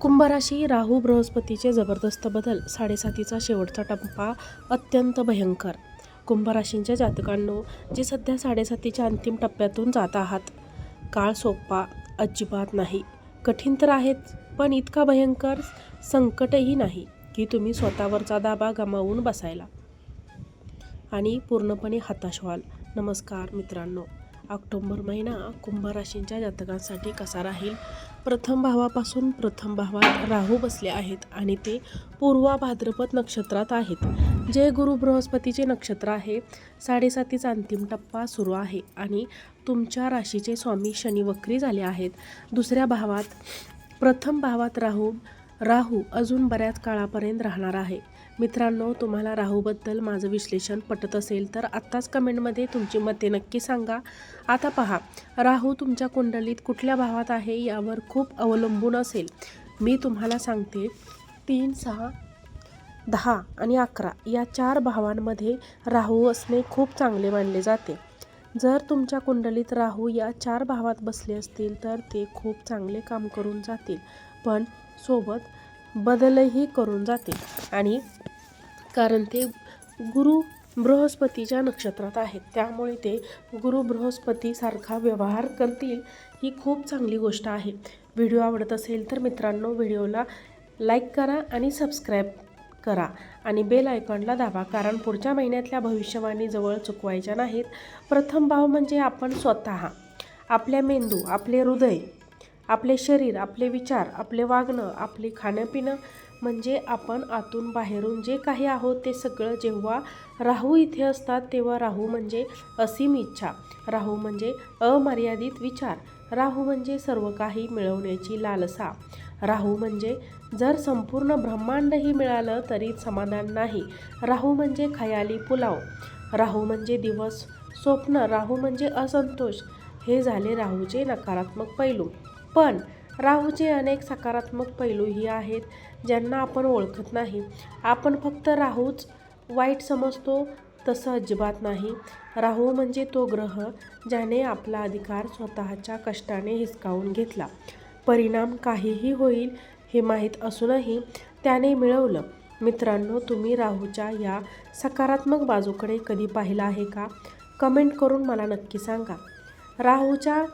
कुंभराशी राहू बृहस्पतीचे जबरदस्त बदल साडेसातीचा शेवटचा टप्पा अत्यंत भयंकर. कुंभराशींच्या जातकांनो जे सध्या साडेसातीच्या अंतिम टप्प्यातून जात आहात काळ सोपा अजिबात नाही. कठीण तर आहेच पण इतका भयंकर संकटही नाही की तुम्ही स्वतःवरचा दाबा गमावून बसायला. आणि पूर्णपणे हताश व्हाल नमस्कार मित्रांनो. ऑक्टोंबर महिना कुंभ राशींच्या जातकांसाठी कसा राहील? प्रथम भावापासून प्रथम भावात राहू बसले आहेत आणि ते पूर्वा भाद्रपद नक्षत्रात आहेत. जे गुरु बृहस्पतीचे नक्षत्र आहे साडेसातीचा अंतिम टप्पा सुरू आहे आणि तुमच्या राशीचे स्वामी शनी वक्री झाले आहेत. दुसऱ्या भावात प्रथम भावात राहू राहू अजून बऱ्याच काळापर्यंत राहणार आहे. मित्रांनो तुम्हाला राहूबद्दल माझं विश्लेषण पटत असेल तर आत्ताच कमेंटमध्ये तुमची मते नक्की सांगा. आता पहा राहू तुमच्या कुंडलीत कुठल्या भावात आहे यावर खूप अवलंबून असेल. मी तुम्हाला सांगते तीन सहा दहा आणि अकरा या चार भावांमध्ये राहू असणे खूप चांगले मानले जाते. जर तुमच्या कुंडलीत राहू या चार भावात बसले असतील तर ते खूप चांगले काम करून जातील पण सोबत बदलही करून जातील आणि कारण ते गुरु बृहस्पतीच्या नक्षत्रात आहेत. त्यामुळे ते गुरु बृहस्पतीसारखा व्यवहार करतील ही खूप चांगली गोष्ट आहे. व्हिडिओ आवडत असेल तर मित्रांनो व्हिडिओला लाईक करा आणि सबस्क्राईब करा आणि बेल आयकॉनला दाबा कारण पुढच्या महिन्यातल्या भविष्यवाणी जवळ चुकवायच्या नाहीत. प्रथम भाव म्हणजे आपण स्वतः आपल्या मेंदू आपले हृदय आपले शरीर आपले विचार आपले वागणं आपले खाणंपिणं म्हणजे आपण आतून बाहेरून जे काही आहोत ते सगळं जेव्हा राहू इथे असतात तेव्हा राहू म्हणजे असीम इच्छा. राहू म्हणजे अमर्यादित विचार. राहू म्हणजे सर्व काही मिळवण्याची लालसा. राहू म्हणजे जर संपूर्ण ब्रह्मांडही मिळालं तरी समाधान नाही. राहू म्हणजे खयाली पुलाव. राहू म्हणजे दिवस स्वप्न. राहू म्हणजे असंतोष. हे झाले राहूचे नकारात्मक पैलू. पण राहूचे अनेक सकारात्मक पैलूही आहेत ज्यांना आपण ओळखत नाही. आपण फक्त राहूच वाईट समजतो तसं अजिबात नाही. राहू म्हणजे तो ग्रह ज्याने आपला अधिकार स्वतःच्या कष्टाने हिसकावून घेतला. परिणाम काहीही होईल हे माहीत असूनही त्याने मिळवलं. मित्रांनो तुम्ही राहूच्या या सकारात्मक बाजूकडे कधी पाहिलं आहे का? कमेंट करून मला नक्की सांगा. राहूच्या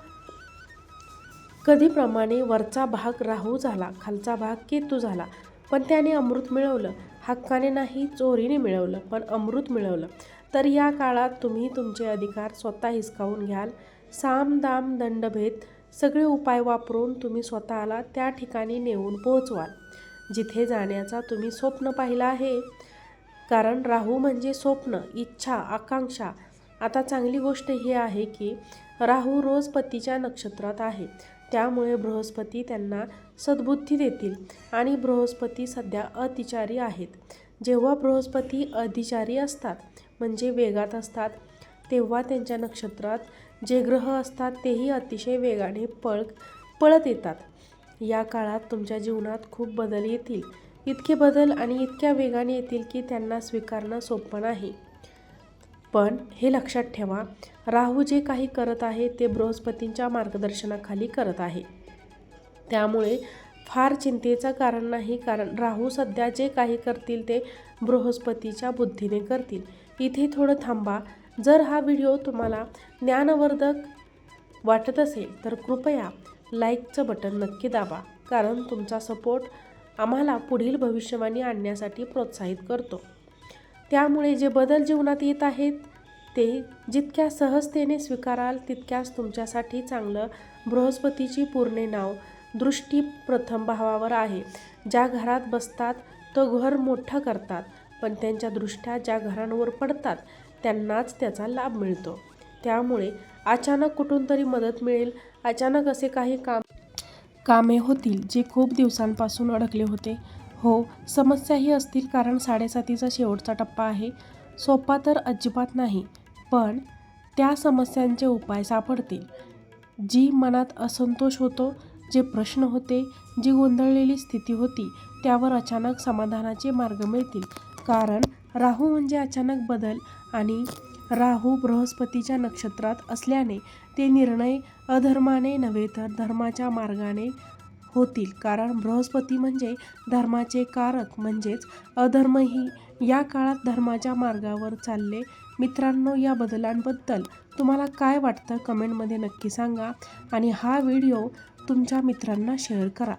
कधीप्रमाणे वरचा भाग राहू झाला खालचा भाग केतू झाला. पण त्याने अमृत मिळवलं. हक्काने नाही चोरीने मिळवलं पण अमृत मिळवलं. तर या काळात तुम्ही तुमचे अधिकार स्वतः हिसकावून घ्याल. साम दाम दंडभेद सगळे उपाय वापरून तुम्ही स्वतःला त्या ठिकाणी नेऊन पोहोचवाल जिथे जाण्याचा तुम्ही स्वप्न पाहिलं आहे. कारण राहू म्हणजे स्वप्न इच्छा आकांक्षा. आता चांगली गोष्ट ही आहे की राहू रोज पतीच्या नक्षत्रात आहे. त्यामुळे बृहस्पती त्यांना सद्बुद्धी देतील आणि बृहस्पती सध्या अतिचारी आहेत. जेव्हा बृहस्पती अधिचारी असतात म्हणजे वेगात असतात तेव्हा त्यांच्या नक्षत्रात जे ग्रह असतात तेही अतिशय वेगाने पळ पळत येतात. या काळात तुमच्या जीवनात खूप बदल येतील. इतके बदल आणि इतक्या वेगाने येतील की त्यांना स्वीकारणं सोपं नाही. पण हे लक्षात ठेवा राहू जे काही करत आहे ते बृहस्पतींच्या मार्गदर्शनाखाली करत आहे. त्यामुळे फार चिंतेचं कारण नाही कारण राहू सध्या जे काही करतील ते बृहस्पतीच्या बुद्धीने करतील. इथे थोडं थांबा. जर हा व्हिडिओ तुम्हाला ज्ञानवर्धक वाटत असेल तर कृपया लाईकचं बटन नक्की दाबा कारण तुमचा सपोर्ट आम्हाला पुढील भविष्यवाणी आणण्यासाठी प्रोत्साहित करतो. त्यामुळे जे बदल जीवनात येत आहेत ते जितक्या सहजतेने स्वीकाराल तितक्याच तुमच्यासाठी चांगलं बृहस्पतीची पूर्णे नाव दृष्टी प्रथम भावावर आहे. ज्या घरात बसतात तो घर मोठं करतात पण त्यांच्या दृष्ट्या ज्या घरांवर पडतात त्यांनाच त्याचा लाभ मिळतो. त्यामुळे अचानक कुठून तरी मदत मिळेल अचानक असे काही काम कामे होतील जे खूप दिवसांपासून अडकले होते. हो समस्याही असतील कारण साडेसातीचा शेवटचा टप्पा आहे. सोपा तर अजिबात नाही पण त्या समस्यांचे उपाय सापडतील. जी मनात असंतोष होतो जे प्रश्न होते जी गोंधळलेली स्थिती होती त्यावर अचानक समाधानाचे मार्ग मिळतील. कारण राहू म्हणजे अचानक बदल आणि राहू बृहस्पतीच्या नक्षत्रात असल्याने ते निर्णय अधर्माने नव्हे तर धर्माच्या मार्गाने होतील. कारण बृहस्पती म्हणजे धर्माचे कारक म्हणजेच अधर्मही या काळात धर्माच्या मार्गावर चालले. मित्रांनो या बदलांबद्दल तुम्हाला काय वाटतं? कमेंटमध्ये नक्की सांगा आणि हा व्हिडिओ तुमच्या मित्रांना शेअर करा.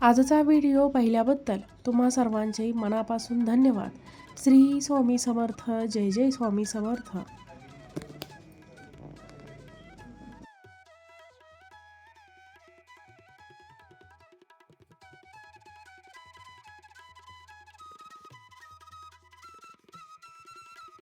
आजचा व्हिडिओ पाहिल्याबद्दल तुम्हा सर्वांचे मनापासून धन्यवाद. श्री स्वामी समर्थ जय जय स्वामी समर्थ.